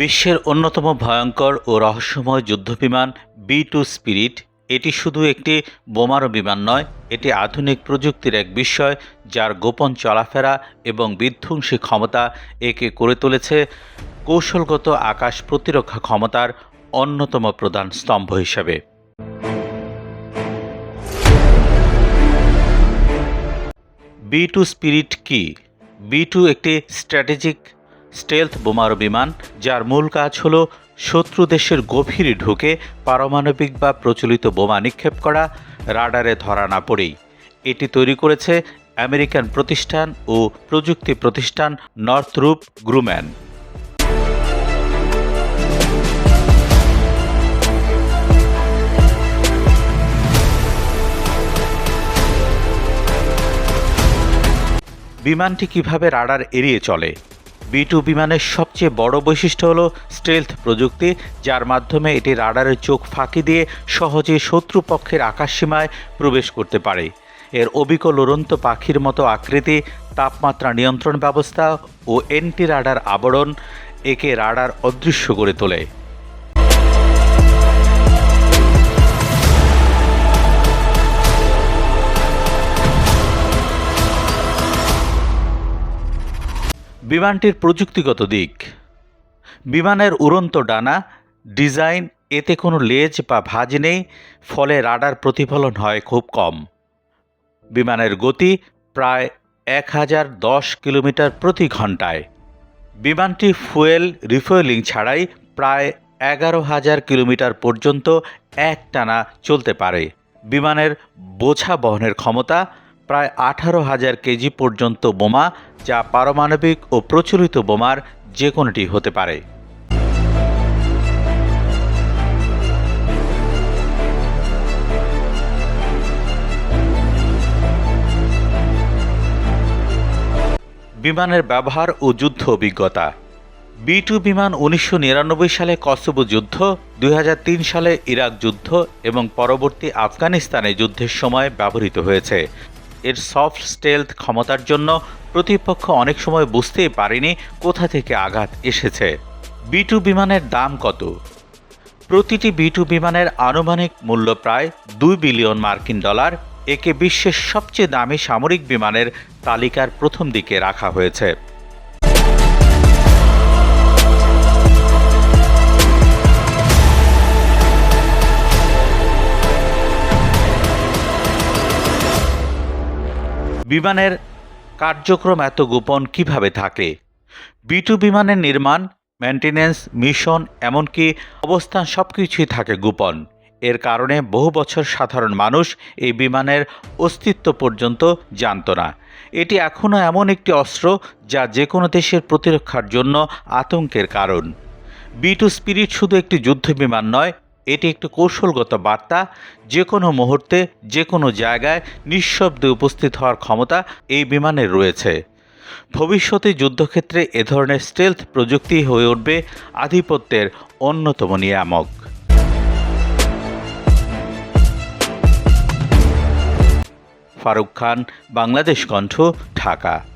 বিশ্বের অন্যতম ভয়ঙ্কর ও রহস্যময় যুদ্ধবিমান বি টু স্পিরিট, এটি শুধু একটি বোমারু বিমান নয়, এটি আধুনিক প্রযুক্তির এক বিষয় যার গোপন চলাফেরা এবং বিধ্বংসী ক্ষমতা একে করে তুলেছে কৌশলগত আকাশ প্রতিরক্ষা ক্ষমতার অন্যতম প্রধান স্তম্ভ হিসেবে। বি টু স্পিরিট কি? বি টু একটি স্ট্র্যাটেজিক স্টেলথ বোমারু বিমান, যার মূল কাজ হল শত্রু দেশের গভীরে ঢুকে পারমাণবিক বা প্রচলিত বোমা নিক্ষেপ করা, রাডারে ধরা না পড়েই। এটি তৈরি করেছে আমেরিকান প্রতিষ্ঠান ও প্রযুক্তি প্রতিষ্ঠান নর্থরুপ গ্রুম্যান। বিমানটি কীভাবে রাডার এড়িয়ে চলে? বি টু বিমানের সবচেয়ে বড় বৈশিষ্ট্য হল স্টেলথ প্রযুক্তি, যার মাধ্যমে এটি রাডারের চোখ ফাঁকি দিয়ে সহজে শত্রুপক্ষের আকাশসীমায় প্রবেশ করতে পারে। এর অবিকল উড়ন্ত পাখির মতো আকৃতি, তাপমাত্রা নিয়ন্ত্রণ ব্যবস্থা ও এন্টি রাডার আবরণ একে রাডার অদৃশ্য করে তোলে। বিমানটির প্রযুক্তিগত দিক। বিমানের উড়ন্ত ডানা, ডিজাইন, এতে কোনো লেজ বা ভাঁজ নেই, ফলে রাডার প্রতিফলন হয় খুব কম। বিমানের গতি প্রায় এক হাজার দশ কিলোমিটার প্রতি ঘন্টায় বিমানটি ফুয়েল রিফুয়েলিং ছাড়াই প্রায় এগারো হাজার কিলোমিটার পর্যন্ত একটানা চলতে পারে। বিমানের বোঝা বহনের ক্ষমতা প্রায় আঠারো হাজার কেজি পর্যন্ত বোমা, যা পারমাণবিক ও প্রচলিত বোমার যে কোনোটি হতে পারে। বিমানের ব্যবহার ও যুদ্ধ অভিজ্ঞতা। বি টু বিমান উনিশশো নিরানব্বই সালে কসোভো যুদ্ধ, দুই হাজার তিন সালে ইরাক যুদ্ধ এবং পরবর্তী আফগানিস্তানে যুদ্ধের সময় ব্যবহৃত হয়েছে। এর সফট স্টেলথ ক্ষমতার জন্য প্রতিপক্ষ অনেক সময় বুঝতেই পারেনি কোথা থেকে আঘাত এসেছে। বি টু বিমানের দাম কত? প্রতিটি বি টু বিমানের আনুমানিক মূল্য প্রায় দুই বিলিয়ন মার্কিন ডলার, একে বিশ্বের সবচেয়ে দামি সামরিক বিমানের তালিকার প্রথম দিকে রাখা হয়েছে। বিমানের কার্যক্রম এত গোপন কীভাবে থাকে? বি টু বিমানের নির্মাণ মেনটেন্যান্স মিশন, এমনকি অবস্থান সব কিছুই থাকে গোপন। এর কারণে বহু বছর সাধারণ মানুষ এই বিমানের অস্তিত্ব পর্যন্ত জানত না। এটি এখনও এমন একটি অস্ত্র যা যে কোনো দেশের প্রতিরক্ষার জন্য আতঙ্কের কারণ। বি টু স্পিরিট শুধু একটি যুদ্ধ বিমান নয় এটি একটি কৌশলগত বার্তা। যে কোনো মুহূর্তে যে কোনো জায়গায় নিঃশব্দে উপস্থিত হওয়ার ক্ষমতা এই বিমানের রয়েছে। ভবিষ্যতে যুদ্ধক্ষেত্রে এ ধরনের স্টেলথ প্রযুক্তি হয়ে উঠবে আধিপত্যের অন্যতম নিয়ামক। ফারুক খান, বাংলাদেশ কণ্ঠ, ঢাকা।